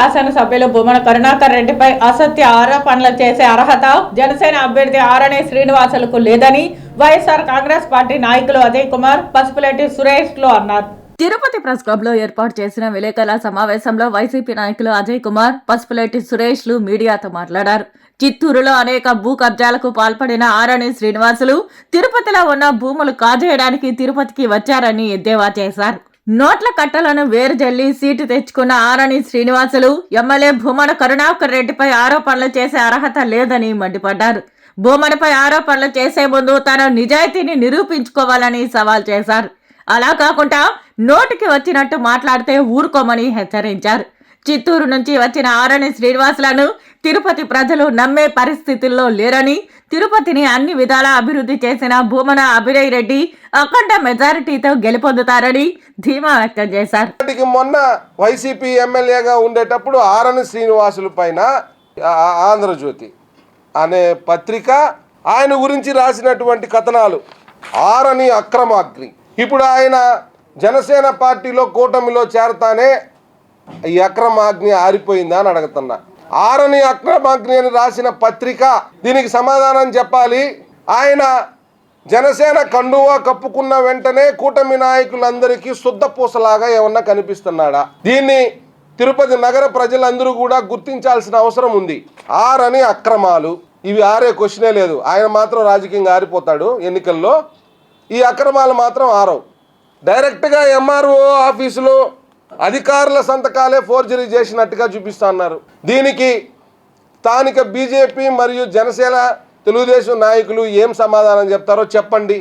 శాసనసభ్యులు భూమన కరుణాకర్ రెడ్డిపై అసత్య ఆరోపణలు చేసే అర్హత జనసేన అభ్యర్థి ఆరణి శ్రీనివాసులకు లేదని వైఎస్ఆర్ కాంగ్రెస్ పార్టీ నాయకులు అజయ్ కుమార్ పసుపులేటి సురేష్లు అన్నారు. తిరుపతి ప్రెస్ క్లబ్లో ఏర్పాటు చేసిన విలేకరుల సమావేశంలో వైసీపీ నాయకులు అజయ్ కుమార్ పసుపులేటి సురేష్లు మీడియాతో మాట్లాడారు. చిత్తూరులో అనేక భూ కబ్జాలకు పాల్పడిన ఆరణి శ్రీనివాసులు తిరుపతిలో ఉన్న భూములు కాజేయడానికి తిరుపతికి వచ్చారని ఎద్దేవా చేశారు. నోట్ల కట్టలను వేరు జల్లి సీటు తెచ్చుకున్న ఆరణి శ్రీనివాసులు ఎమ్మెల్యే భూమన కరుణాకర్ రెడ్డిపై ఆరోపణలు చేసే అర్హత లేదని మండిపడ్డారు. భూమనపై ఆరోపణలు చేసే ముందు తన నిజాయితీని నిరూపించుకోవాలని సవాల్ చేశారు. అలా కాకుండా నోటికి వచ్చినట్టు మాట్లాడితే ఊరుకోమని హెచ్చరించారు. చిత్తూరు నుంచి వచ్చిన ఆరణి శ్రీనివాసులను తిరుపతి ప్రజలు నమ్మే పరిస్థితుల్లో లేరని తిరుపతిని అన్ని విధాలా అభివృద్ధి చేసిన భూమన అభినయ్ రెడ్డి అఖండ మెజారిటీతో గెలుపొందుతారని ధీమా వ్యక్తం చేశారు. ఇప్పటికి మొన్న వైసీపీ ఎమ్మెల్యేగా ఉండేటప్పుడు ఆరణి శ్రీనివాసుల పైన ఆంధ్రజ్యోతి అనే పత్రిక ఆయన గురించి రాసినటువంటి కథనాలు. ఆరని అక్రమాగ్ని. ఇప్పుడు ఆయన జనసేన పార్టీలో కూటమిలో చేరతానే ఈ అక్రమాగ్ని ఆరిపోయిందా అని అడుగుతున్నా. ఆరని అక్రమాగ్ని అని రాసిన పత్రిక దీనికి సమాధానం చెప్పాలి. ఆయన జనసేన కండువా కప్పుకున్న వెంటనే కూటమి నాయకులందరికీ శుద్ధపూసలాగా ఏమన్నా కనిపిస్తున్నాడా? దీన్ని తిరుపతి నగర ప్రజలందరూ కూడా గుర్తించాల్సిన అవసరం ఉంది. ఆరని అక్రమాలు. ఇవి ఆరే క్వశ్చనే లేదు. ఆయన మాత్రం రాజకీయంగా ఆరిపోతాడు ఎన్నికల్లో. ఈ అక్రమాలు మాత్రం ఆరవు. డైరెక్ట్గా ఎంఆర్ఓ ఆఫీసులో అధికారుల సంతకాలే ఫోర్జరీ చేసినట్టుగా చూపిస్తున్నారు దీనికి స్థానిక బీజేపీ మరియు జనసేన తెలుగుదేశం నాయకులు ఏం సమాధానం చెప్తారో చెప్పండి.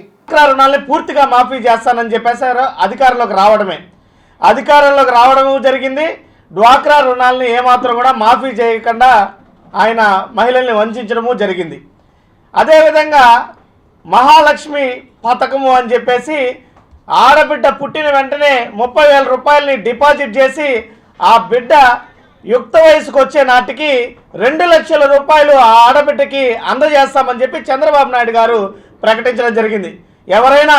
రుణాలని పూర్తిగా మాఫీ చేస్తానని చెప్పేసారు అధికారంలోకి రావడమే. అధికారంలోకి రావడం జరిగింది. డ్వాక్రా రుణాలని ఏమాత్రం కూడా మాఫీ చేయకుండా ఆయన మహిళల్ని వంచడము జరిగింది. అదేవిధంగా మహాలక్ష్మి పథకము అని చెప్పేసి ఆడబిడ్డ పుట్టిన వెంటనే ముప్పై వేల రూపాయలని డిపాజిట్ చేసి ఆ బిడ్డ యుక్త వయసుకు వచ్చే నాటికి రెండు లక్షల రూపాయలు ఆ ఆడబిడ్డకి అందజేస్తామని చెప్పి చంద్రబాబు నాయుడు గారు ప్రకటించడం జరిగింది. ఎవరైనా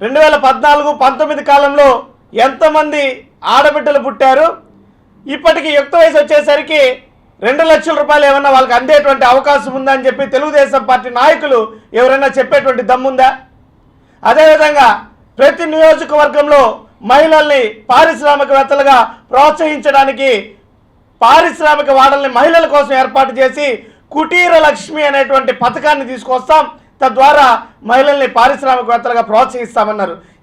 రెండు వేల పద్నాలుగు పంతొమ్మిది కాలంలో ఎంతమంది ఆడబిడ్డలు పుట్టారు? ఇప్పటికి యుక్త వయసు వచ్చేసరికి రెండు లక్షల రూపాయలు ఏమన్నా వాళ్ళకి అందేటువంటి అవకాశం ఉందా అని చెప్పి తెలుగుదేశం పార్టీ నాయకులు ఎవరైనా చెప్పేటువంటి దమ్ముందా? అదేవిధంగా ప్రతి నియోజకవర్గంలో మహిళల్ని పారిశ్రామికవేత్తలుగా ప్రోత్సహించడానికి పారిశ్రామిక వాడల్ని మహిళల కోసం ఏర్పాటు చేసి కుటీర లక్ష్మి అనేటువంటి పథకాన్ని తీసుకొస్తాం. తద్వారా మహిళల్ని పారిశ్రామికవేత్తలుగా ప్రోత్సహిస్తామన్నారు.